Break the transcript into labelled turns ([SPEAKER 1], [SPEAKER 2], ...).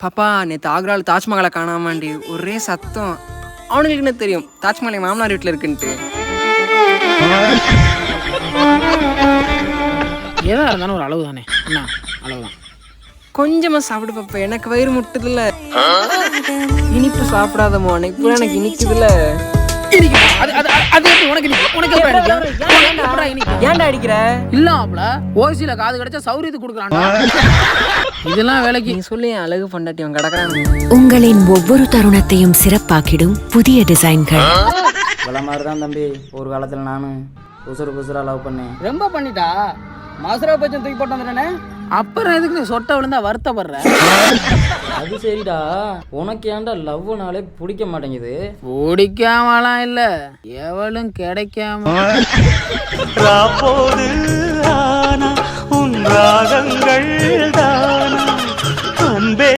[SPEAKER 1] பாப்பா நேற்று ஆக்ராவில் தாஜ்மஹாலை காணாமாண்டி ஒரே சத்தம். அவனுங்களுக்கு என்ன தெரியும்? தாஜ்மஹால் மாமனார் வீட்டில் இருக்குன்ட்டு.
[SPEAKER 2] எதா இருந்தாலும் ஒரு அளவு தானே அண்ணா அளவு தான்
[SPEAKER 1] கொஞ்சமா சாப்பிடு பாப்பா எனக்கு வயிறு முட்டுதுல்ல. இனிப்பு சாப்பிடாதமோ இப்போ எனக்கு இனிக்குதுல்ல?
[SPEAKER 2] அது அது உனக்கு? உனக்கு
[SPEAKER 1] ஏன்டா அடிக்கிற?
[SPEAKER 2] இல்லாமல ஓசியில காது கிடைச்சா சௌரியத்துக்கு கொடுக்குறான்டா இதெல்லாம் வேலைக்கு.
[SPEAKER 1] நீ சொல்லி என் அழகு பொண்டாட்டி அவன் கிடக்குறான்.
[SPEAKER 3] உங்களின் ஒவ்வொரு தருணத்தையும் சிறப்பாக்கிடும் புதிய டிசைன்கள்.
[SPEAKER 4] இவ்வளோ மாதிரி தான் தம்பி ஒரு காலத்தில் நானும் உசுறு குசுரா லவ் பண்ணேன்.
[SPEAKER 2] ரொம்ப பண்ணிட்டா? மசுரா பச்சம் தூக்கி போட்டு வந்துட்டானே? அப்புறம் எதுக்கு நீ சொட்ட விழுந்தா வருத்தப்படுற?
[SPEAKER 4] அது சரிடா. உனக்கு ஏன்டா லவ்னாலே பிடிக்க மாட்டேங்குது?
[SPEAKER 2] பிடிக்காமலாம் இல்ல. எவளும் கிடைக்காம
[SPEAKER 5] ஆனா உன் ராகங்கள் தானா. அன்பே